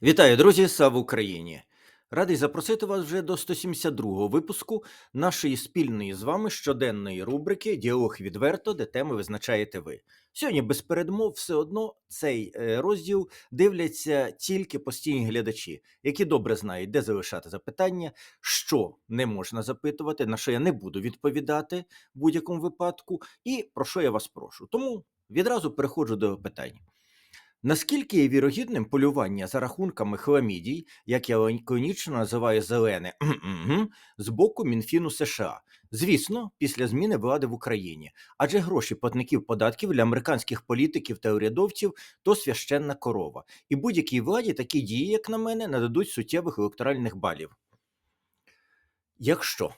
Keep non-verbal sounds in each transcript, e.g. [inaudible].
Вітаю, друзі! Слава Україні! Радий запросити вас вже до 172-го випуску нашої спільної з вами щоденної рубрики Діалог відверто, де теми визначаєте ви. Сьогодні без передмов все одно цей е, розділ дивляться тільки постійні глядачі, які добре знають, де залишати запитання, що не можна запитувати, на що я не буду відповідати в будь-якому випадку, і про що я вас прошу. Тому відразу переходжу до питань. Наскільки є вірогідним полювання за рахунками хламідій, як я лаконічно називаю зелене, [clears throat] з боку Мінфіну США? Звісно, після зміни влади в Україні, адже гроші платників податків для американських політиків та урядовців то священна корова, і будь-якій владі такі дії, як на мене, нададуть суттєвих електоральних балів. Якщо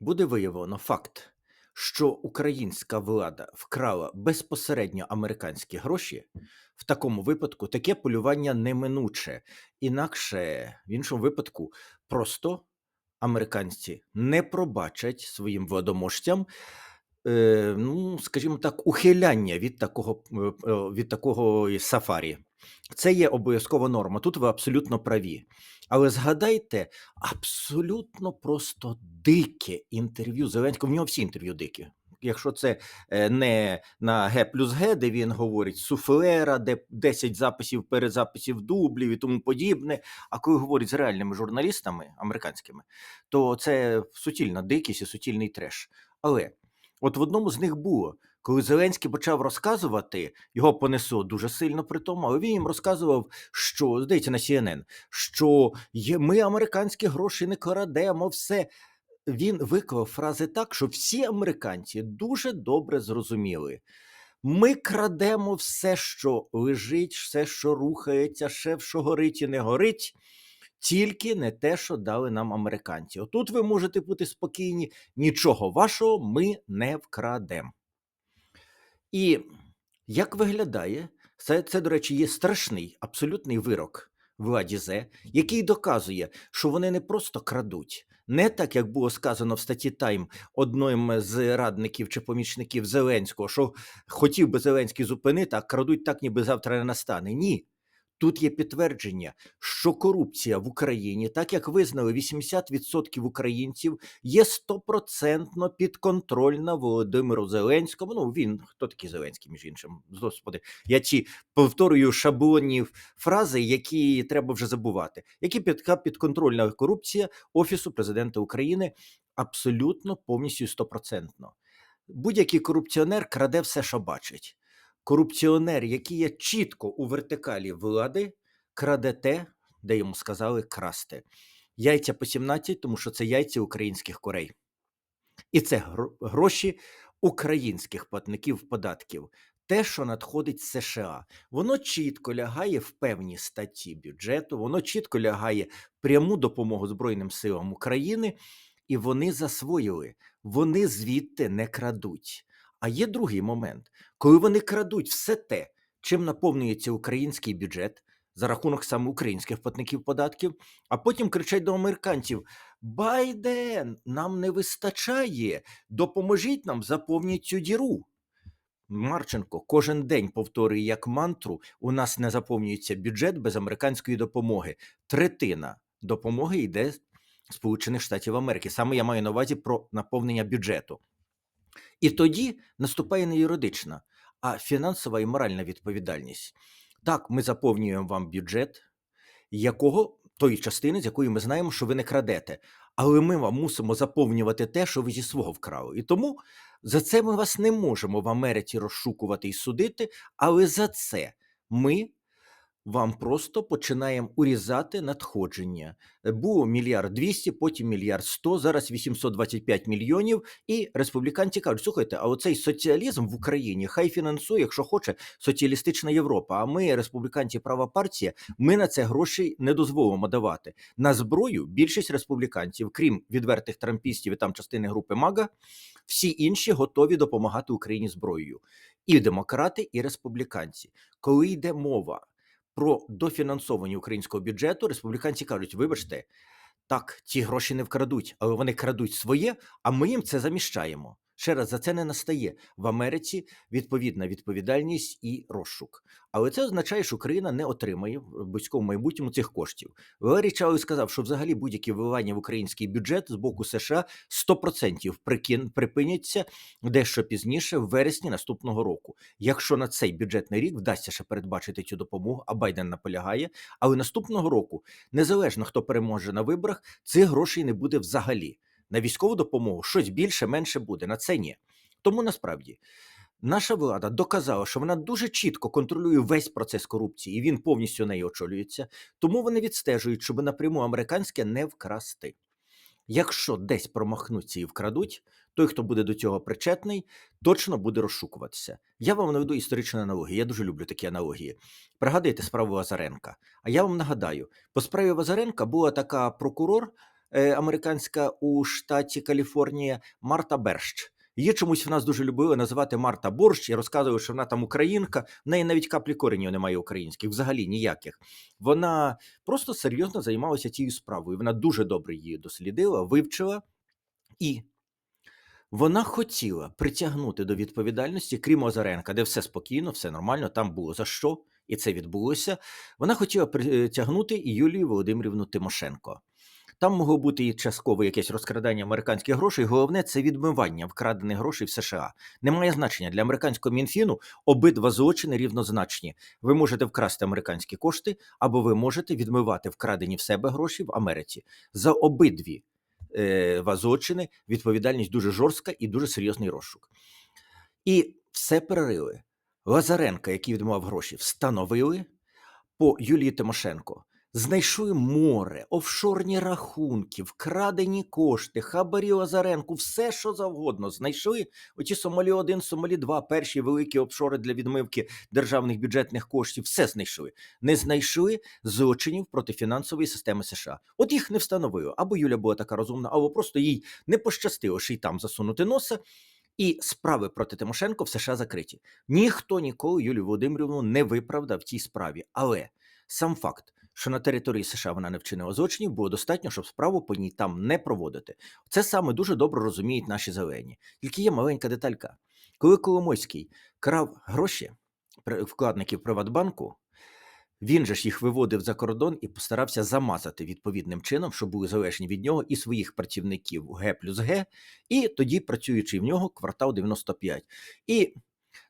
буде виявлено факт, що українська влада вкрала безпосередньо американські гроші, в такому випадку таке полювання неминуче. Інакше, в іншому випадку, просто американці не пробачать своїм владоможцям, е, ну, скажімо так, ухиляння від такого, е, е, від такого сафарі. Це є обов'язкова норма. Тут ви абсолютно праві. Але згадайте абсолютно просто дике інтерв'ю Зеленського. В нього всі інтерв'ю дикі. Якщо це е, не на Г плюс Г, де він говорить суфлера, де 10 записів, перезаписів дублів і тому подібне. А коли говорить з реальними журналістами американськими, то це суцільна дикість і суцільний треш. Але от в одному з них було. Коли Зеленський почав розказувати, його понесло дуже сильно при тому, але він їм розказував, що здається на CNN, що ми американські гроші не крадемо, все. Він виклав фрази так, що всі американці дуже добре зрозуміли. Ми крадемо все, що лежить, все, що рухається, все, що горить і не горить, тільки не те, що дали нам американці. Отут ви можете бути спокійні, нічого вашого ми не вкрадемо. І як виглядає, це, це, до речі, є страшний абсолютний вирок владі Зе, який доказує, що вони не просто крадуть, не так, як було сказано в статті Тайм одним з радників чи помічників Зеленського, що хотів би Зеленський зупинити, а крадуть так, ніби завтра не настане. Ні. Тут є підтвердження, що корупція в Україні, так як визнали 80% українців, є стопроцентно підконтрольна Володимиру Зеленському. Ну він хто такий Зеленський, між іншим, господи, я ці повторюю шаблонні фрази, які треба вже забувати. Які підка підконтрольна корупція Офісу президента України абсолютно повністю стопроцентно. Будь-який корупціонер краде все, що бачить корупціонер, який є чітко у вертикалі влади, краде те, де йому сказали красти. Яйця по 17, тому що це яйця українських курей. І це гроші українських платників податків. Те, що надходить з США, воно чітко лягає в певні статті бюджету, воно чітко лягає пряму допомогу Збройним силам України, і вони засвоїли, вони звідти не крадуть. А є другий момент, коли вони крадуть все те, чим наповнюється український бюджет за рахунок саме українських платників податків, а потім кричать до американців: Байден, нам не вистачає, допоможіть нам заповніть цю діру. Марченко кожен день повторює як мантру: у нас не заповнюється бюджет без американської допомоги. Третина допомоги йде Сполучених Штатів Америки. Саме я маю на увазі про наповнення бюджету. І тоді наступає не юридична, а фінансова і моральна відповідальність. Так, ми заповнюємо вам бюджет, якого тої частини, з якої ми знаємо, що ви не крадете, але ми вам мусимо заповнювати те, що ви зі свого вкрали. І тому за це ми вас не можемо в Америці розшукувати і судити, але за це ми вам просто починаємо урізати надходження. Е, було мільярд двісті, потім мільярд сто, зараз 825 мільйонів. І республіканці кажуть: слухайте, а оцей соціалізм в Україні хай фінансує, якщо хоче, соціалістична Європа. А ми, республіканці, права партія, ми на це гроші не дозволимо давати. На зброю більшість республіканців, крім відвертих трампістів і там частини групи Мага, всі інші готові допомагати Україні зброєю. І демократи, і республіканці, коли йде мова про дофінансовані українського бюджету, республіканці кажуть: вибачте, так, ці гроші не вкрадуть, але вони крадуть своє, а ми їм це заміщаємо. Ще раз за це не настає в Америці відповідна відповідальність і розшук. Але це означає, що Україна не отримає в близькому майбутньому цих коштів. Валерій Чалий сказав, що взагалі будь-які вливання в український бюджет з боку США 100% прикин, припиняться дещо пізніше, в вересні наступного року. Якщо на цей бюджетний рік вдасться ще передбачити цю допомогу, а Байден наполягає, але наступного року, незалежно хто переможе на виборах, цих грошей не буде взагалі. На військову допомогу щось більше, менше буде. На це ні. Тому насправді наша влада доказала, що вона дуже чітко контролює весь процес корупції, і він повністю нею очолюється. Тому вони відстежують, щоб напряму американське не вкрасти. Якщо десь промахнуться і вкрадуть, той, хто буде до цього причетний, точно буде розшукуватися. Я вам наведу історичну аналогію. Я дуже люблю такі аналогії. Пригадуєте справу Лазаренка. А я вам нагадаю, по справі Лазаренка була така прокурор американська у штаті Каліфорнія Марта Берщ. Її чомусь в нас дуже любили називати Марта Борщ і розказували, що вона там українка. В неї навіть каплі коренів немає українських, взагалі ніяких. Вона просто серйозно займалася цією справою. Вона дуже добре її дослідила, вивчила і. Вона хотіла притягнути до відповідальності, крім Озаренка, де все спокійно, все нормально, там було за що, і це відбулося. Вона хотіла притягнути і Юлію Володимирівну Тимошенко. Там могло бути і частково якесь розкрадання американських грошей. Головне це відмивання вкрадених грошей в США. Немає значення для американського мінфіну. Обидва злочини рівнозначні. Ви можете вкрасти американські кошти, або ви можете відмивати вкрадені в себе гроші в Америці за обидві е, злочини. Відповідальність дуже жорстка і дуже серйозний розшук. І все перерили. Лазаренка, який відмивав гроші, встановили по Юлії Тимошенко. Знайшли море, офшорні рахунки, вкрадені кошти, хабарі Лазаренку, все що завгодно. Знайшли оті Сомалі 1 Сомалі 2 перші великі офшори для відмивки державних бюджетних коштів. Все знайшли. Не знайшли злочинів проти фінансової системи США. От їх не встановили. Або Юля була така розумна, або просто їй не пощастило, що й там засунути носа. І справи проти Тимошенко в США закриті. Ніхто ніколи Юлію Володимирівну не виправдав в цій справі. Але сам факт, що на території США вона не вчинила злочинів, було достатньо, щоб справу по ній там не проводити. Це саме дуже добре розуміють наші зелені. Тільки є маленька деталька. Коли Коломойський крав гроші вкладників Приватбанку, він же ж їх виводив за кордон і постарався замазати відповідним чином, щоб були залежні від нього і своїх працівників Г плюс Г, і тоді працюючи в нього квартал 95. І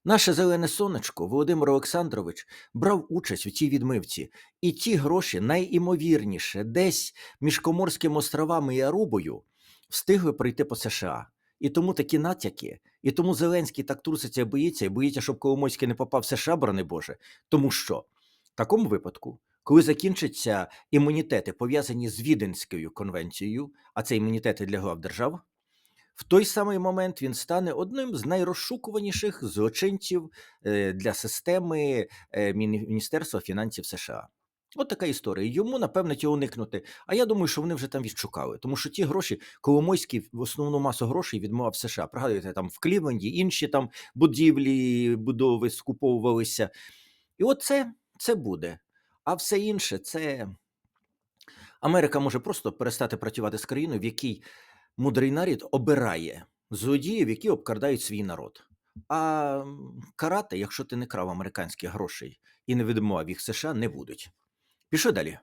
Наше зелене сонечко Володимир Олександрович брав участь у цій відмивці, і ті гроші найімовірніше десь між Коморськими островами і Арубою встигли прийти по США. І тому такі натяки, і тому Зеленський так труситься і боїться, і боїться, щоб Коломойський не попав в США, борони Боже. Тому що в такому випадку, коли закінчаться імунітети, пов'язані з Віденською конвенцією, а це імунітети для глав держав, в той самий момент він стане одним з найрозшукуваніших злочинців е, для системи е, Міністерства фінансів США. От така історія. Йому, напевно, цього уникнути. А я думаю, що вони вже там відшукали. Тому що ті гроші, Коломойський в основну масу грошей відмивав в США. Пригадуєте, там в Клівленді інші там будівлі, будови скуповувалися. І от це, це буде. А все інше це Америка може просто перестати працювати з країною, в якій мудрий нарід обирає злодіїв, які обкрадають свій народ. А карати, якщо ти не крав американських грошей і не відмовив їх США, не будуть. Пішли далі.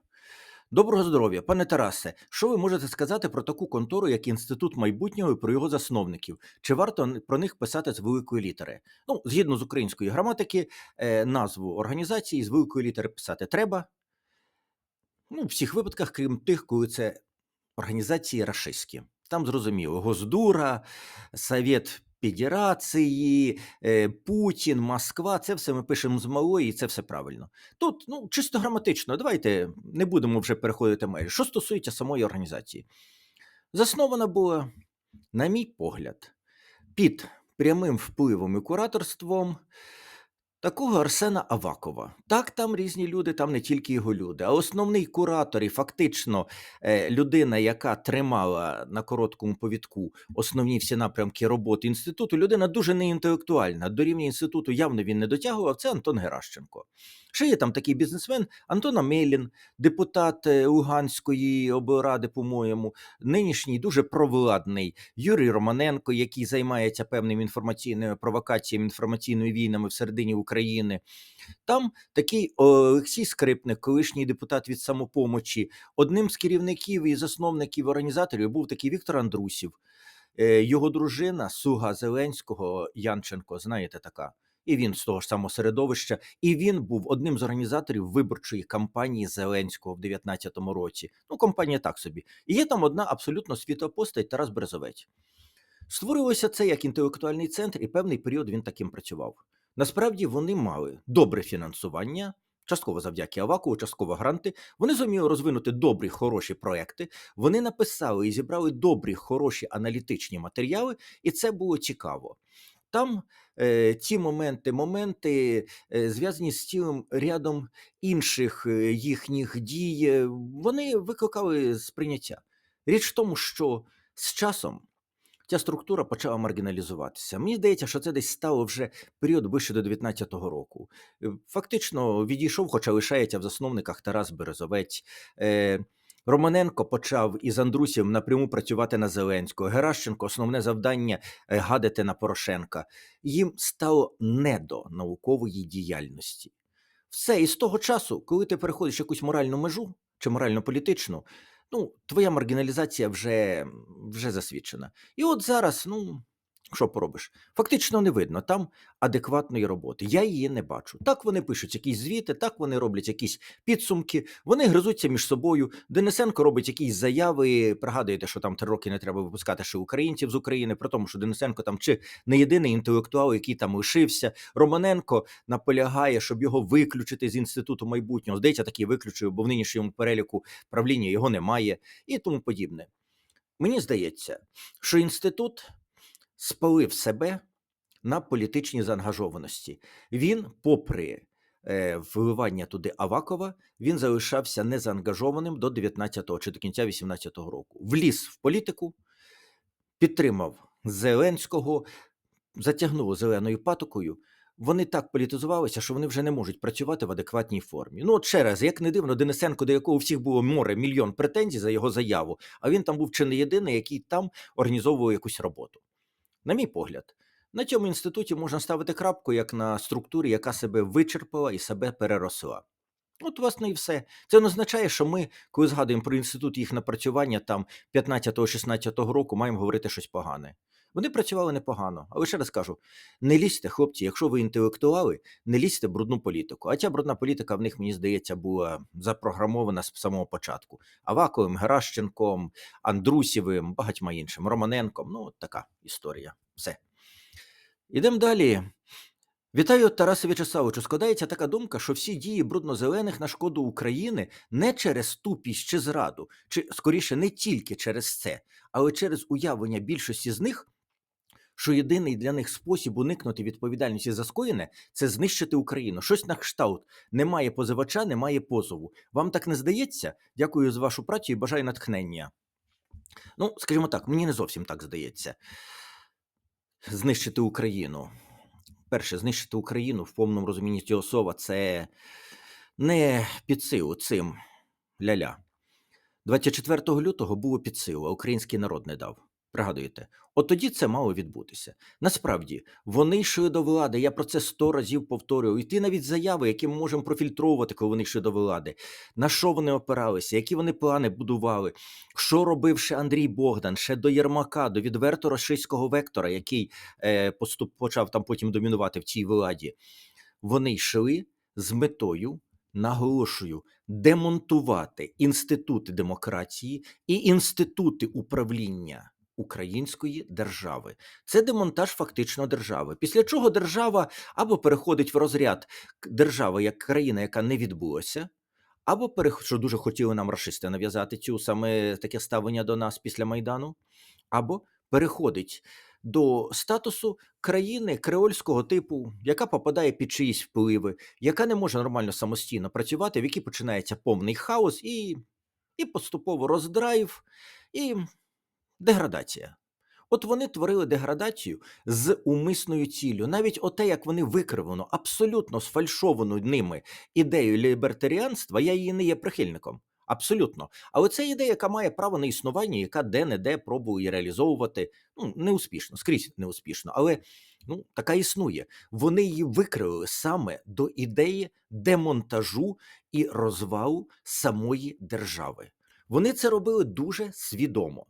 Доброго здоров'я, пане Тарасе. Що ви можете сказати про таку контору, як Інститут майбутнього і про його засновників? Чи варто про них писати з великої літери? Ну, згідно з української граматики, е, назву організації з великої літери писати треба. Ну, в всіх випадках, крім тих, коли це організації рашистські. Там зрозуміло, Госдура, Совет Федерації, е, Путін, Москва це все ми пишемо з малої, і це все правильно. Тут ну, чисто граматично, давайте не будемо вже переходити межі. Що стосується самої організації, заснована була, на мій погляд, під прямим впливом і кураторством Такого Арсена Авакова. Так, там різні люди, там не тільки його люди. А основний куратор і фактично е, людина, яка тримала на короткому повідку основні всі напрямки роботи інституту, людина дуже неінтелектуальна. До рівня інституту явно він не дотягував. Це Антон Геращенко. Ще є там такий бізнесмен Антон Амелін, депутат е, Луганської облради, по-моєму, нинішній дуже провладний Юрій Романенко, який займається певними інформаційними провокаціями, інформаційними війнами всередині України. Там такий Олексій Скрипник, колишній депутат від самопомочі. Одним з керівників і засновників організаторів був такий Віктор Андрусів. Е, Його дружина, суга Зеленського Янченко, знаєте, така. І він з того ж самого середовища, і він був одним з організаторів виборчої кампанії Зеленського в 19-му році. Ну, компанія так собі. І є там одна абсолютно світова постать Тарас Березовець. Створилося це як інтелектуальний центр, і певний період він таким працював. Насправді вони мали добре фінансування, частково завдяки Авакову, частково гранти. Вони зуміли розвинути добрі, хороші проекти. Вони написали і зібрали добрі, хороші аналітичні матеріали, і це було цікаво. Там е, ті моменти, моменти е, зв'язані з цілим рядом інших е, їхніх дій, е, вони викликали сприйняття. Річ в тому, що з часом ця структура почала маргіналізуватися. Мені здається, що це десь стало вже період ближче до 19-го року. Е, Фактично відійшов, хоча лишається в засновниках Тарас Березовець. Е, Романенко почав із Андрусів напряму працювати на Зеленського. Геращенко основне завдання е, гадити на Порошенка. Їм стало не до наукової діяльності. Все, і з того часу, коли ти переходиш якусь моральну межу чи морально-політичну, ну, твоя маргіналізація вже, вже засвідчена. І от зараз, ну, що поробиш? Фактично не видно там адекватної роботи. Я її не бачу. Так вони пишуть якісь звіти, так вони роблять якісь підсумки, вони гризуться між собою. Денисенко робить якісь заяви. Пригадуєте, що там три роки не треба випускати ще українців з України, при тому, що Денисенко там чи не єдиний інтелектуал, який там лишився. Романенко наполягає, щоб його виключити з інституту майбутнього. Здається, таки виключив, бо в нинішньому переліку правління його немає, і тому подібне. Мені здається, що інститут спалив себе на політичній заангажованості. Він, попри е, вливання туди Авакова, він залишався незаангажованим до 19-го чи до кінця 18-го року. Вліз в політику, підтримав Зеленського, затягнув зеленою патокою. Вони так політизувалися, що вони вже не можуть працювати в адекватній формі. Ну, от ще раз, як не дивно, Денисенко, до якого всіх було море мільйон претензій за його заяву, а він там був чи не єдиний, який там організовував якусь роботу. На мій погляд, на цьому інституті можна ставити крапку як на структурі, яка себе вичерпала і себе переросла. От, власне, і все. Це не означає, що ми, коли згадуємо про інститут їх напрацювання там 15-16 року, маємо говорити щось погане. Вони працювали непогано, але ще раз кажу: не лізьте, хлопці, якщо ви інтелектуали, не лізьте брудну політику. А ця брудна політика в них, мені здається, була запрограмована з самого початку. Аваковим, Геращенком, Андрусєвим, багатьма іншим, Романенком. Ну, от така історія. Все. Ідемо далі. Вітаю Тарасе В'ячеславовичу. Складається така думка, що всі дії бруднозелених на шкоду України не через тупість чи зраду, чи скоріше не тільки через це, але через уявлення більшості з них, що єдиний для них спосіб уникнути відповідальності за скоєне це знищити Україну. Щось на кшталт. Немає позивача, немає позову. Вам так не здається? Дякую за вашу працю і бажаю натхнення. Ну, скажімо так, мені не зовсім так здається. Знищити Україну. Перше, знищити Україну в повному розумінні цього слова це не під силу цим ля-ля. 24 лютого було під силу, а український народ не дав. Пригадуєте, от тоді це мало відбутися. Насправді, вони йшли до влади. Я про це сто разів повторюю. І ті навіть заяви, які ми можемо профільтровувати, коли вони йшли до влади. На що вони опиралися, які вони плани будували, що робив ще Андрій Богдан, ще до Єрмака, до відверто рашистського вектора, який е, поступ, почав там потім домінувати в цій владі. Вони йшли з метою наголошую, демонтувати інститути демократії і інститути управління української держави. Це демонтаж фактично держави. Після чого держава або переходить в розряд держави як країна, яка не відбулася. Або що дуже хотіли нам рашисти нав'язати цю саме таке ставлення до нас після майдану, або переходить до статусу країни креольського типу, яка попадає під чиїсь впливи, яка не може нормально самостійно працювати, в якій починається повний хаос і, і поступово роздрайв і деградація. От вони творили деградацію з умисною ціллю. Навіть оте, як вони викривано, абсолютно сфальшовану ними ідею лібертаріанства, я її не є прихильником. Абсолютно. Але це ідея, яка має право на існування, яка де-не-де пробує реалізовувати ну, неуспішно, скрізь неуспішно, але ну, така існує. Вони її викривили саме до ідеї демонтажу і розвалу самої держави. Вони це робили дуже свідомо.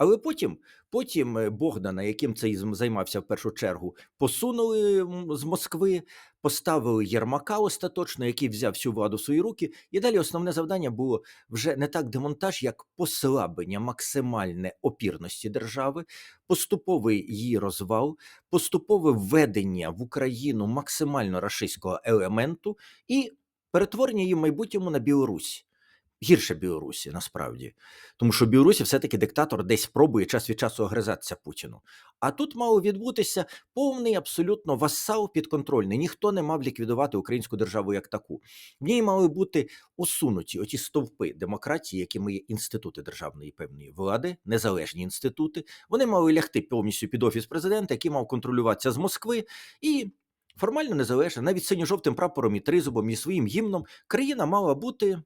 Але потім, потім е, Богдана, яким зм- займався в першу чергу, посунули з Москви, поставили Єрмака остаточно, який взяв всю владу в свої руки. І далі основне завдання було вже не так демонтаж, як послаблення максимальне опірності держави, поступовий її розвал, поступове введення в Україну максимально рашистського елементу і перетворення її в майбутньому на Білорусь. Гірше Білорусі насправді, тому що Білорусі все-таки диктатор десь пробує час від часу огризатися Путіну. А тут мав відбутися повний абсолютно васал підконтрольний. Ніхто не мав ліквідувати українську державу як таку. В ній мали бути усунуті оті стовпи демократії, якими є інститути державної певної влади, незалежні інститути. Вони мали лягти повністю під офіс президента, який мав контролюватися з Москви і. Формально незалежна, навіть синьо-жовтим прапором і тризубом і своїм гімном країна мала бути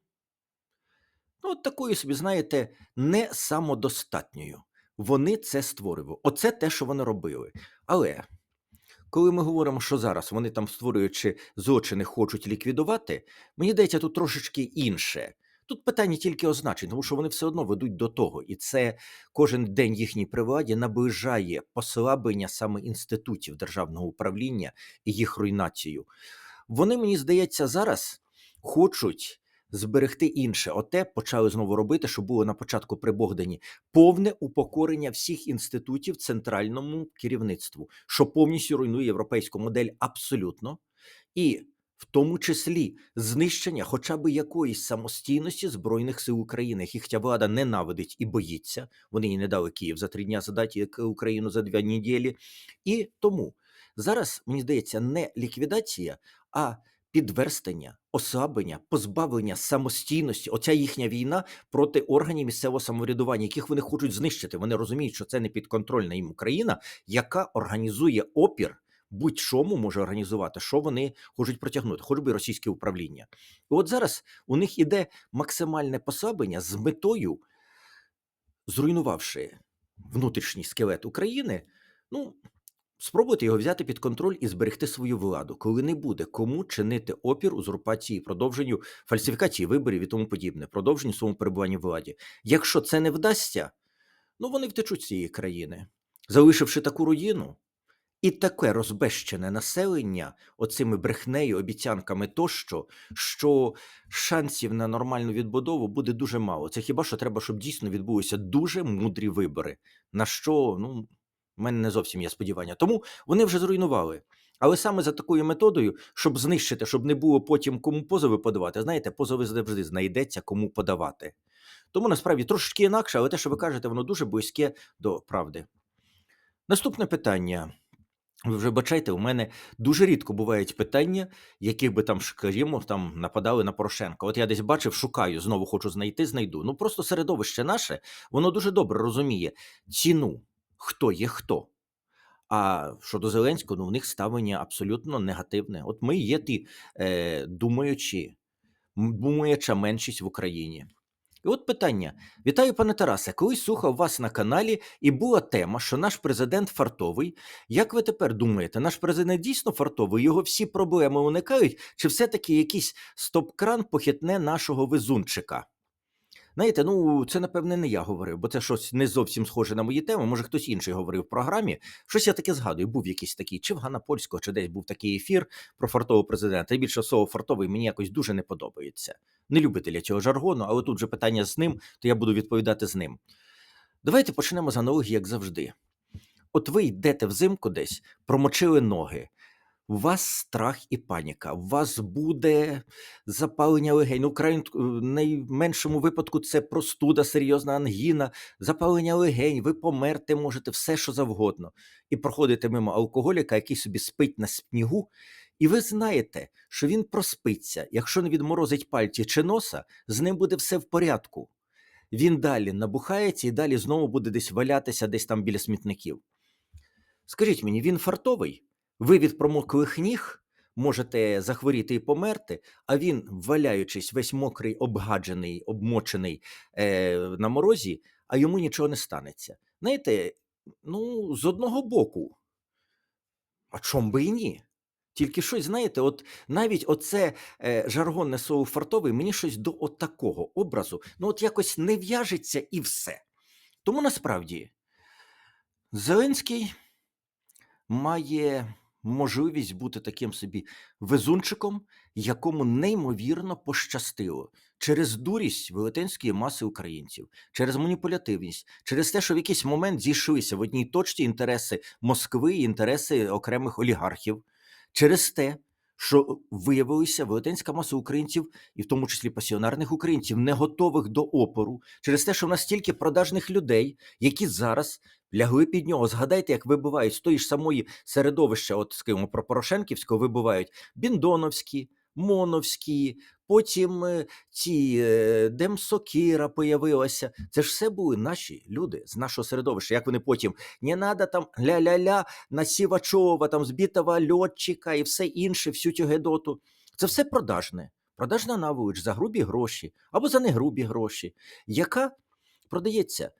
ну, от такою собі, знаєте, не самодостатньою. Вони це створювали. Оце те, що вони робили. Але коли ми говоримо, що зараз вони там створюючи злочини, хочуть ліквідувати, мені здається, тут трошечки інше. Тут питання тільки означень, тому що вони все одно ведуть до того, і це кожен день їхній при владі наближає послаблення саме інститутів державного управління і їх руйнацію. Вони, мені здається, зараз хочуть зберегти інше. Оте почали знову робити, що було на початку при Богдані повне упокорення всіх інститутів центральному керівництву, що повністю руйнує європейську модель абсолютно, і в тому числі знищення хоча б якоїсь самостійності збройних сил України, яких ця влада ненавидить і боїться. Вони їй не дали Київ за три дня задати як Україну за дві неділі. І тому зараз мені здається не ліквідація, а підверстання, ослаблення, позбавлення самостійності. Оця їхня війна проти органів місцевого самоврядування, яких вони хочуть знищити. Вони розуміють, що це не підконтрольна їм Україна, яка організує опір. Будь-чому може організувати, що вони хочуть протягнути, хоч би російське управління. І от зараз у них іде максимальне послаблення з метою, зруйнувавши внутрішній скелет України, ну спробувати його взяти під контроль і зберегти свою владу, коли не буде кому чинити опір узурпації, продовженню фальсифікації виборів і тому подібне, продовженню своєму перебуванні в владі. Якщо це не вдасться, ну вони втечуть з цієї країни, залишивши таку руїну. І таке розбещене населення оцими брехнею, обіцянками тощо, що шансів на нормальну відбудову буде дуже мало. Це хіба що треба, щоб дійсно відбулися дуже мудрі вибори, на що ну в мене не зовсім є сподівання. Тому вони вже зруйнували. Але саме за такою методою, щоб знищити, щоб не було потім кому позови подавати. Знаєте, позови завжди знайдеться кому подавати. Тому насправді трошечки інакше, але те, що ви кажете, воно дуже близьке до правди. Наступне питання. Ви вже бачайте, у мене дуже рідко бувають питання, яких би там, скажімо, там нападали на Порошенка. От я десь бачив, шукаю, знову хочу знайти, знайду. Ну просто середовище наше, воно дуже добре розуміє ціну, хто є хто. А щодо Зеленського, ну в них ставлення абсолютно негативне. От ми є ті е, думаючі, думаюча меншість в Україні. І от питання: вітаю, пане Тарасе. Колись слухав вас на каналі, і була тема, що наш президент фартовий. Як ви тепер думаєте, наш президент дійсно фартовий? Його всі проблеми уникають, чи все-таки якийсь стоп-кран похитне нашого везунчика? Знаєте, ну це напевне не я говорив, бо це щось не зовсім схоже на мої теми. Може, хтось інший говорив в програмі. Щось я таке згадую. Був якийсь такий, чи в Гана Польського, чи десь був такий ефір про фартового президента. І більше слово фартовий мені якось дуже не подобається. Не любителя цього жаргону, але тут же питання з ним, то я буду відповідати з ним. Давайте почнемо з аналогії, як завжди. От ви йдете взимку десь, промочили ноги, у вас страх і паніка, у вас буде запалення легень. Ну, в в найменшому випадку це простуда, серйозна ангіна, запалення легень, ви померти можете, все що завгодно. І проходите мимо алкоголіка, який собі спить на снігу, і ви знаєте, що він проспиться. Якщо не відморозить пальці чи носа, з ним буде все в порядку. Він далі набухається і далі знову буде десь валятися, десь там біля смітників. Скажіть мені, він фартовий? Ви від промоклих ніг можете захворіти і померти, а він, валяючись, весь мокрий, обгаджений, обмочений е, на морозі, а йому нічого не станеться. Знаєте, ну, з одного боку, а чом би і ні? Тільки щось, знаєте, от навіть оце е, жаргонне слово фартовий мені щось до от такого образу, ну от якось не в'яжеться і все. Тому насправді Зеленський має можливість бути таким собі везунчиком, якому неймовірно пощастило. Через дурість велетенської маси українців, через маніпулятивність, через те, що в якийсь момент зійшлися в одній точці інтереси Москви і інтереси окремих олігархів, через те, що виявилися велетенська маса українців, і в тому числі пасіонарних українців, не готових до опору, через те, що в нас стільки продажних людей, які зараз лягли під нього. Згадайте, як вибивають з тої ж самої середовища, от скажімо, про Порошенківського вибивають Біндоновські, Моновські, потім е, ці е, Демсокіра появилася. Це ж все були наші люди з нашого середовища. Як вони потім не надо там ля-ля-ля на Сівачова, там збитого льотчика і все інше, всю цю гедоту. Це все продажне. Продажна наволоч за грубі гроші або за негрубі гроші, яка продається.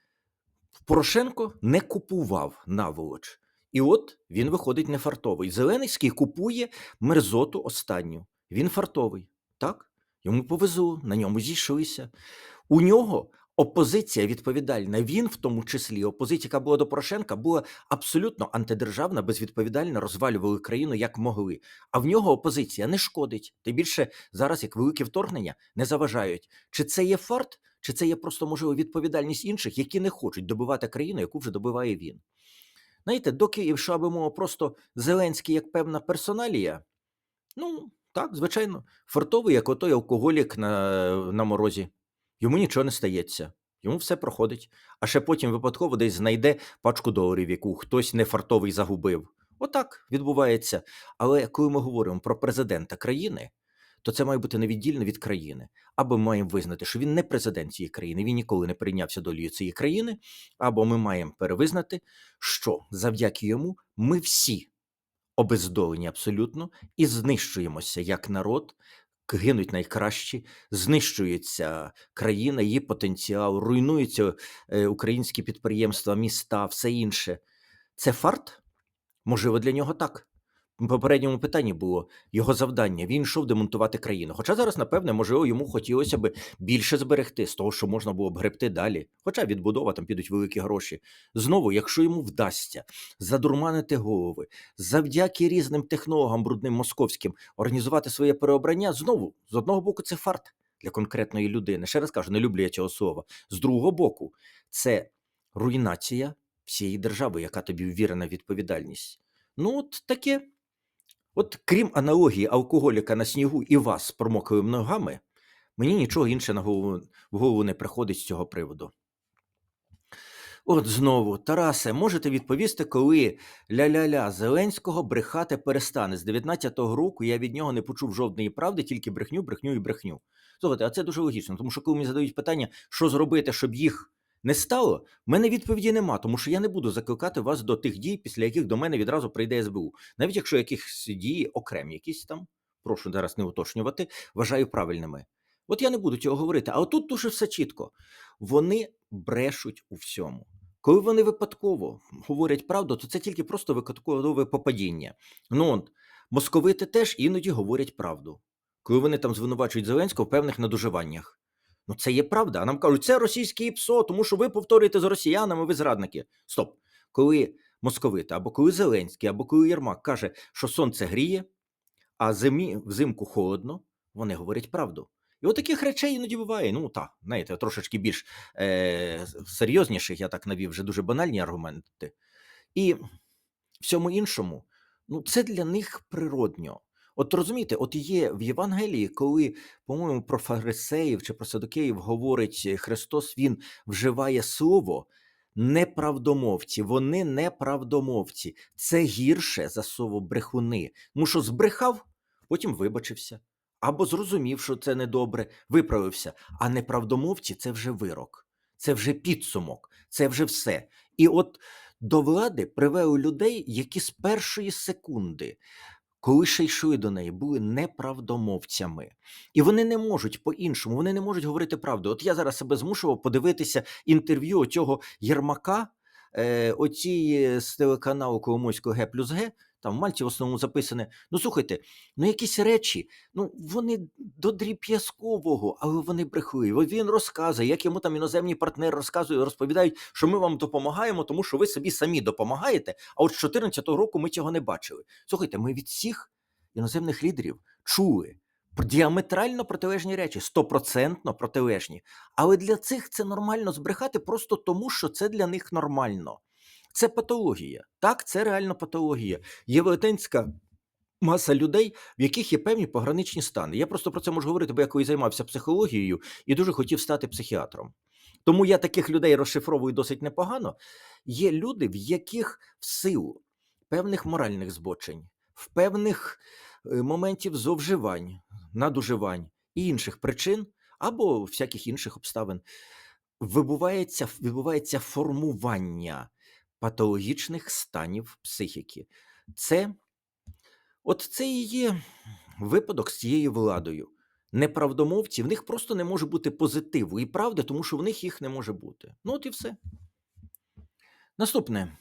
Порошенко не купував наволоч. І от він виходить не фартовий. Зеленський купує мерзоту останню. Він фартовий. Так? Йому повезло, на ньому зійшлися. У нього опозиція відповідальна. Він, в тому числі, опозиція, яка була до Порошенка, була абсолютно антидержавна, безвідповідальна, розвалювали країну як могли. А в нього опозиція не шкодить. Тим більше зараз, як велике вторгнення, не заважають. Чи це є фарт, чи це є просто можливо відповідальність інших, які не хочуть добивати країну, яку вже добиває він. Знаєте, доки би мова просто Зеленський як певна персоналія, ну так, звичайно, фартовий, як отой алкоголік на, на морозі. Йому нічого не стається, йому все проходить. А ще потім випадково десь знайде пачку доларів, яку хтось нефартовий загубив. Отак відбувається. Але коли ми говоримо про президента країни, то це має бути невіддільно від країни. Або ми маємо визнати, що він не президент цієї країни, він ніколи не прийнявся долею цієї країни, або ми маємо перевизнати, що завдяки йому ми всі обездолені абсолютно і знищуємося як народ. Гинуть найкращі, знищується країна, її потенціал, руйнуються е, українські підприємства, міста, все інше. Це фарт? Можливо, для нього так. Попередньому питанні було його завдання. Він йшов демонтувати країну. Хоча зараз, напевне, можливо, йому хотілося б більше зберегти з того, що можна було б гребти далі. Хоча відбудова там підуть великі гроші. Знову, якщо йому вдасться задурманити голови, завдяки різним технологам брудним московським організувати своє переобрання, знову з одного боку, це фарт для конкретної людини. Ще раз кажу, не люблю я цього слова. З другого боку, це руйнація всієї держави, яка тобі ввірена відповідальність. Ну, от таке. От крім аналогії алкоголіка на снігу і вас з промоклими ногами, мені нічого інше на голову, в голову не приходить з цього приводу. От знову, Тарасе, можете відповісти, коли ля-ля-ля Зеленського брехати перестане. З 19-го року я від нього не почув жодної правди, тільки брехню, брехню і брехню. Слухайте, а це дуже логічно, тому що коли мені задають питання, що зробити, щоб їх не стало, в мене відповіді нема, тому що я не буду закликати вас до тих дій, після яких до мене відразу прийде СБУ. Навіть якщо якісь дії окремі, якісь там, прошу зараз не уточнювати, вважаю правильними. От я не буду цього говорити. А отут дуже все чітко. Вони брешуть у всьому. Коли вони випадково говорять правду, то це тільки просто випадкове попадіння. Ну от, московити теж іноді говорять правду, коли вони там звинувачують Зеленського в певних надуживаннях. Ну, це є правда. А нам кажуть, це російське ПСО, тому що ви повторюєте з росіянами, ви зрадники. Стоп. Коли московити, або коли Зеленський, або коли Єрмак каже, що сонце гріє, а зимі, взимку холодно, вони говорять правду. І от таких речей іноді буває. Ну, так, знаєте, трошечки більш е, серйозніших, я так навів вже дуже банальні аргументи. І всьому іншому, Ну, це для них природньо. От розумієте, от є в Євангелії, коли, по-моєму, про фарисеїв чи про садокеїв говорить е, Христос, він вживає слово неправдомовці. Вони неправдомовці. Це гірше за слово брехуни. Тому що збрехав, потім вибачився. Або зрозумів, що це недобре, виправився. А неправдомовці це вже вирок, це вже підсумок, це вже все. І от до влади привели людей, які з першої секунди, коли ще йшли до неї, були неправдомовцями. І вони не можуть по-іншому, вони не можуть говорити правду. От я зараз себе змушував подивитися інтерв'ю цього Єрмака, е, оці з телеканалу Коломойського Г плюс Г. Там в Мальті в основному записане. Ну слухайте, ну якісь речі, ну вони до дріб'язкового, але вони брехливі. Він розказує, як йому там іноземні партнери розказують, розповідають, що ми вам допомагаємо, тому що ви собі самі допомагаєте. А от з 2014 року ми цього не бачили. Слухайте, ми від всіх іноземних лідерів чули діаметрально протилежні речі, стопроцентно протилежні. Але для цих це нормально збрехати просто тому, що це для них нормально. Це патологія. Так, це реально патологія. Є велетенська маса людей, в яких є певні пограничні стани. Я просто про це можу говорити, бо я коли займався психологією і дуже хотів стати психіатром. Тому я таких людей розшифровую досить непогано. Є люди, в яких в силу певних моральних збочень, в певних е, моментів зловживань, надуживань і інших причин, або всяких інших обставин, вибувається, відбувається формування патологічних станів психіки. Це от це і є випадок з цією владою. Неправдомовці, в них просто не може бути позитиву і правди, тому що в них їх не може бути. Ну, от і все. Наступне.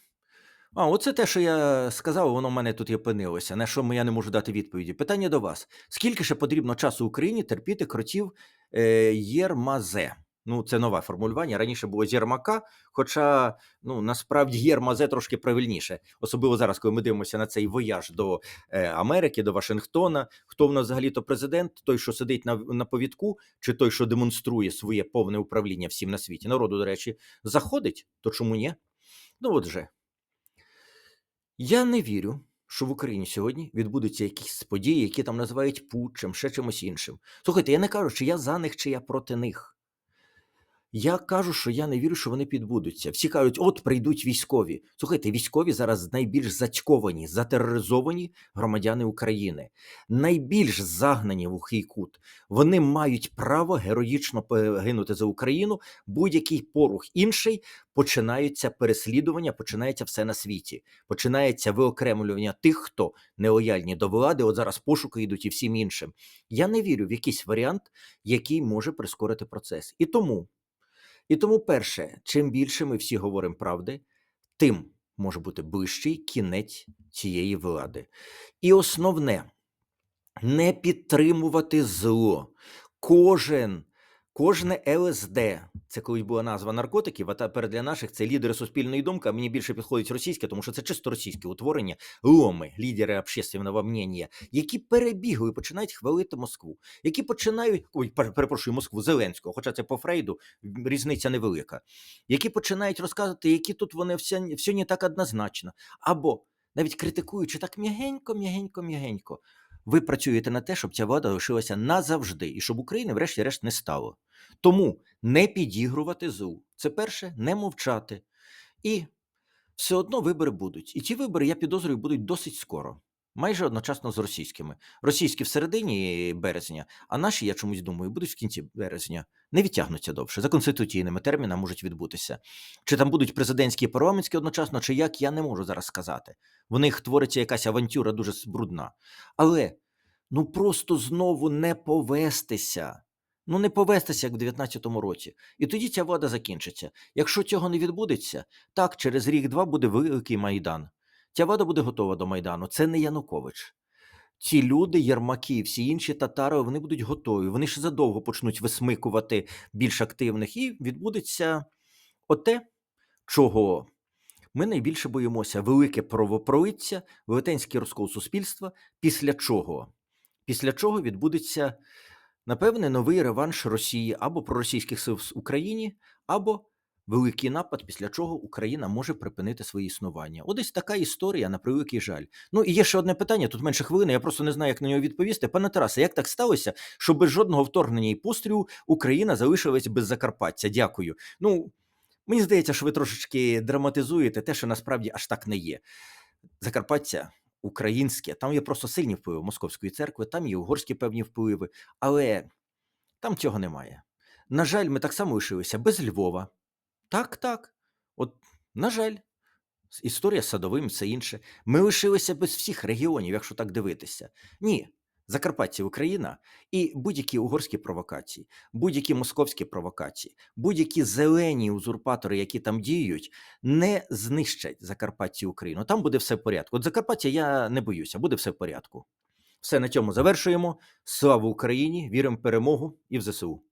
А, оце те, що я сказав, воно в мене тут і опинилося, на що я не можу дати відповіді. Питання до вас: скільки ще потрібно часу Україні терпіти кротів е, Єрмазе? Ну, це нове формулювання. Раніше було Єрмака, хоча ну насправді Єрмазе трошки правильніше, особливо зараз, коли ми дивимося на цей вояж до е, Америки, до Вашингтона. Хто в нас взагалі то президент? Той, що сидить на, на повідку, чи той, що демонструє своє повне управління всім на світі? Народу, до речі, заходить, то чому ні? Ну от же. Я не вірю, що в Україні сьогодні відбудуться якісь події, які там називають путчем, ще чимось іншим. Слухайте, я не кажу, чи я за них, чи я проти них. Я кажу, що я не вірю, що вони підбудуться. Всі кажуть, от прийдуть військові. Слухайте, військові зараз найбільш зацьковані, затероризовані громадяни України, найбільш загнані в глухий кут. Вони мають право героїчно гинути за Україну. Будь-який порух інший починаються переслідування, починається все на світі. Починається виокремлювання тих, хто нелояльні до влади. От зараз пошуки йдуть і всім іншим. Я не вірю в якийсь варіант, який може прискорити процес. І тому. І тому, перше, чим більше ми всі говоримо правди, тим може бути ближчий кінець цієї влади. І основне не підтримувати зло. Кожен Кожне ЛСД, це колись була назва наркотиків, а тепер для наших це лідери суспільної думки. а Мені більше підходить російське, тому що це чисто російське утворення, ломи, лідери общественного мнення, які перебігли починають хвалити Москву, які починають ой, перепрошую Москву Зеленського, хоча це по Фрейду різниця невелика, які починають розказувати, які тут вони все, все не так однозначно, або навіть критикуючи так м'ягенько, м'ягенько, м'ягенько ви працюєте на те, щоб ця влада лишилася назавжди, і щоб України, врешті-решт, не стало. Тому не підігрувати зу. Це перше, не мовчати. І все одно вибори будуть. І ті вибори, я підозрюю, будуть досить скоро. Майже одночасно з російськими. Російські в середині березня, а наші, я чомусь думаю, будуть в кінці березня. Не відтягнуться довше. За конституційними термінами можуть відбутися. Чи там будуть президентські і парламентські одночасно, чи як, я не можу зараз сказати. В них твориться якась авантюра дуже брудна. Але ну просто знову не повестися. Ну, не повестися, як в 19-му році. І тоді ця влада закінчиться. Якщо цього не відбудеться, так, через рік-два буде великий майдан. Ця влада буде готова до Майдану. Це не Янукович. Ці люди, Єрмаки, всі інші татари, вони будуть готові. Вони ще задовго почнуть висмикувати більш активних, і відбудеться оте, чого ми найбільше боїмося: велике правопролиття, велетенський розкол суспільства, після чого? Після чого відбудеться, напевне, новий реванш Росії або проросійських сил в Україні, або великий напад, після чого Україна може припинити своє існування. Ось така історія на превеликий жаль. Ну і є ще одне питання. Тут менше хвилини. Я просто не знаю, як на нього відповісти. Пане Тарасе, як так сталося, що без жодного вторгнення і пострілу Україна залишилась без Закарпаття? Дякую. Ну мені здається, що ви трошечки драматизуєте те, що насправді аж так не є. Закарпаття українське, там є просто сильні впливи Московської церкви, там є угорські певні впливи, але там цього немає. На жаль, ми так само лишилися без Львова. Так, так. От, на жаль, історія з садовим, все інше. Ми лишилися без всіх регіонів, якщо так дивитися. Ні. Закарпаття Україна і будь-які угорські провокації, будь-які московські провокації, будь-які зелені узурпатори, які там діють, не знищать Закарпаття Україну. Там буде все в порядку. От Закарпаття я не боюся, буде все в порядку. Все на цьому завершуємо. Слава Україні! Віримо в перемогу і в ЗСУ.